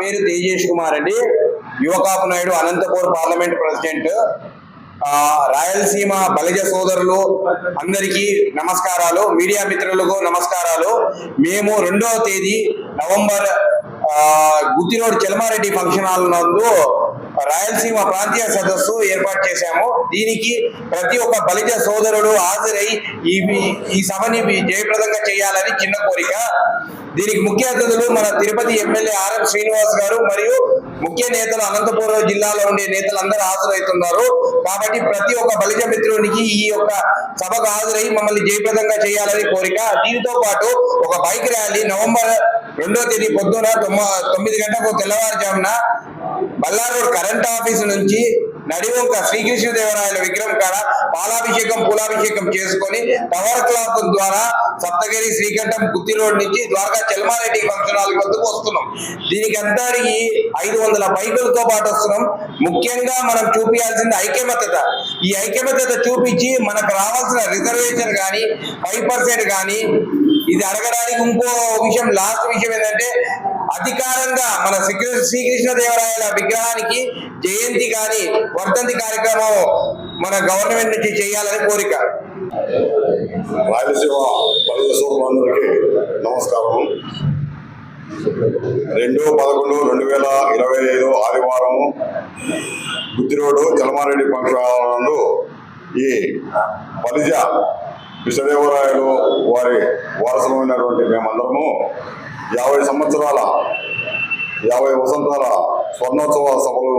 పేరు తేజేష్ కుమార్ అండి. యువకాపు Naidu Anantapur parliament president. Rayalaseema Balija సోదరులు అందరికీ నమస్కారాలు. మీడియా మిత్రులకు నమస్కారాలు. మేము రెండవ తేదీ నవంబర్ గుత్తిరోడ్ చెలమారెడ్డి ఫంక్షన్ హాల్ నందు రాయలసీమ ప్రాంతీయ సదస్సు ఏర్పాటు చేశాము. దీనికి ప్రతి ఒక్క బలిజ సోదరుడు హాజరై ఈ ఈ సభని జయప్రదంగా చేయాలని చిన్న కోరిక. దీనికి ముఖ్య అతిథులు మన తిరుపతి ఎమ్మెల్యే ఆర్ఎం శ్రీనివాస్ గారు మరియు ముఖ్య నేతలు అనంతపురం జిల్లాలో ఉండే నేతలు అందరూ హాజరవుతున్నారు. కాబట్టి ప్రతి ఒక్క బలిజ మిత్రునికి ఈ యొక్క సభకు హాజరై మమ్మల్ని జయప్రదంగా చేయాలని కోరిక. దీనితో పాటు ఒక బైక్ ర్యాలీ నవంబర్ రెండో తేదీ పొద్దున తొమ్మిది గంటలకు తెల్లవారుజామున బల్లారోడ్ కరెంట్ ఆఫీస్ నుంచి నడివంక శ్రీకృష్ణదేవరాయల విగ్రహం కాడ పాలాభిషేకం పూలాభిషేకం చేసుకొని టవర్ క్లాక్ ద్వారా సప్తగిరి శ్రీకంఠం గుత్తి రోడ్ నుంచి ద్వారకా చెల్మారెడ్డి ఫంక్షన్ హాల్ వద్దకు వస్తున్నాం. దీనికి అంతటికి ఐదు వందల బైకులతో పాటు వస్తున్నాం. ముఖ్యంగా మనం చూపించాల్సింది ఐక్యమత్యత. ఈ ఐక్యమత్యత చూపించి మనకు రావాల్సిన రిజర్వేషన్ కానీ ఫైవ్ పర్సెంట్ కానీ ఇది అడగడానికి ఇంకో విషయం లాస్ట్ విషయం ఏంటంటే అధికారంగా మన శ్రీ- శ్రీకృష్ణదేవరాయల విగ్రహానికి జయంతి కానీ వర్ధంతి కార్యక్రమం మన గవర్నమెంట్ నుంచి చేయాలని కోరిక. రాయలసీమ బలిజ సోదరులందరికీ నమస్కారం రెండు పదకొండు రెండు వేల ఇరవై ఐదు ఆదివారం బుద్ధిరోడ్ చలమారెడ్డి ఫంక్షన్ ఈ పలిజ కృష్ణదేవరాయలు వారి వారసులమైనటువంటి మేమందరము యాభై సంవత్సరాల యాభై వసంతాల స్వర్ణోత్సవ సభలు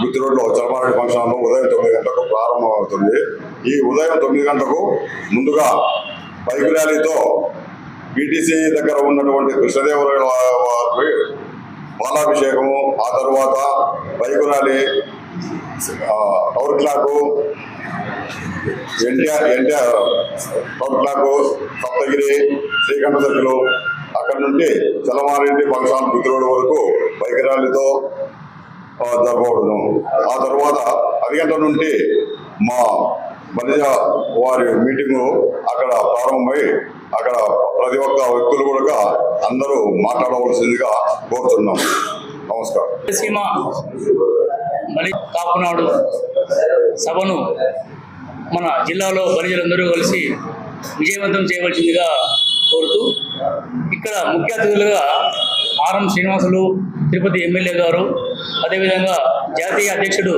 బుద్ధి రోడ్లో చలమారెడ్డి ఫంక్షన్ హాల్లో ఉదయం తొమ్మిది గంటలకు ప్రారంభమవుతుంది. ఈ ఉదయం తొమ్మిది గంటకు ముందుగా బైక్ ర్యాలీతో బీటీసీ దగ్గర ఉన్నటువంటి కృష్ణదేవరాయల వారి పాలాభిషేకము ఆ తర్వాత bike rally tower clock NTR NTR tower clock Saptagiri Srikanta circle అక్కడ నుండి చలమారెడ్డి ఫంక్షన్ బుద్ధి వరకు బైక్ ర్యాలీతో ఆ, జరపబడును. ఆ తర్వాత పది గంటల నుండి మా బలిజ వారి మీటింగు అక్కడ ప్రారంభమై అక్కడ ప్రతి ఒక్క వ్యక్తులు కూడా అందరూ మాట్లాడవలసిందిగా కోరుతున్నాం. నమస్కారం. సీమ బలి కాపునాడు సభను మన జిల్లాలో బలిజలందరూ కలిసి విజయవంతం చేయవలసిందిగా కోరుతూ ఇక్కడ ముఖ్య అతిథులుగా ఆర్ఎం శ్రీనివాసులు తిరుపతి ఎమ్మెల్యే గారు అదేవిధంగా జాతీయ అధ్యక్షుడు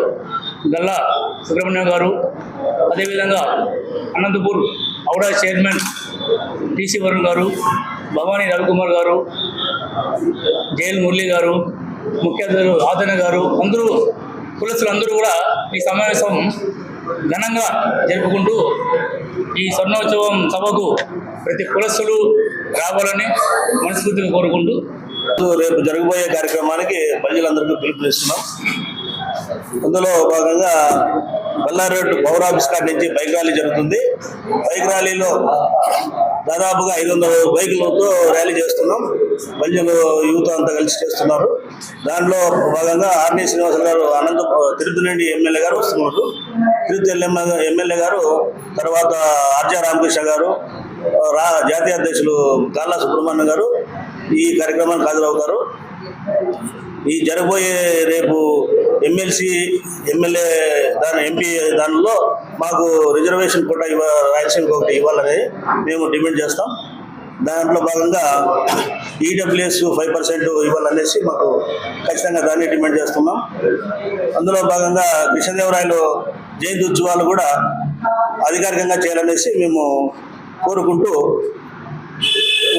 గల్లా సుబ్రహ్మణ్యం గారు అదేవిధంగా Anantapur AUDA chairman TC Varun garu Bhavani Ravikumar గారు జైల్ మురళి గారు ముఖ్య అతిథులు ఆదరణ గారు అందరూ కులస్తులు అందరూ కూడా ఈ సమావేశం ఘనంగా జరుపుకుంటూ ఈ స్వర్ణోత్సవం సభకు ప్రతి కులస్తులు రావాలని మనస్ఫూర్తిగా కోరుకుంటూ రేపు జరగబోయే కార్యక్రమానికి ప్రజలందరికీ పిలుపునిస్తున్నాం. అందులో భాగంగా బల్లారెడ్డి పవర్ ఆఫీస్ కాడ నుంచి బైక్ ర్యాలీ జరుగుతుంది. బైక్ ర్యాలీలో దాదాపుగా ఐదు వందల బైకులతో ర్యాలీ చేస్తున్నాం. ప్రజలు యువత అంతా కలిసి చేస్తున్నారు. దాంట్లో భాగంగా ఆర్నీ శ్రీనివాస గారు అనంత తిరుపతి నుండి ఎమ్మెల్యే గారు వస్తున్నారు. తిరుపతి ఎమ్మెల్యే గారు తర్వాత ఆర్జా రామకృష్ణ గారు రా జాతీయ అధ్యక్షులు గాల్లా సుబ్రహ్మణ్యం గారు ఈ కార్యక్రమానికి హాజరవుతారు ఈ జరగబోయే రేపు ఎమ్మెల్సీ ఎమ్మెల్యే దాని ఎంపీ దానిలో మాకు రిజర్వేషన్ కూడా ఇవ్వ రాయలసీమకి ఒకటి ఇవ్వాలని మేము డిమాండ్ చేస్తాం. దాంట్లో భాగంగా ఈడబ్ల్యూఎస్ ఫైవ్ పర్సెంట్ ఇవ్వాలనేసి మాకు ఖచ్చితంగా దాన్ని డిమాండ్ చేస్తున్నాం. అందులో భాగంగా కృష్ణదేవరాయలు జయంతి ఉత్సవాలు కూడా అధికారికంగా చేయాలనేసి మేము కోరుకుంటూ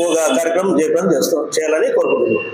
ఒక కార్యక్రమం చేయడం చేస్తాం చేయాలని కోరుకుంటున్నాం.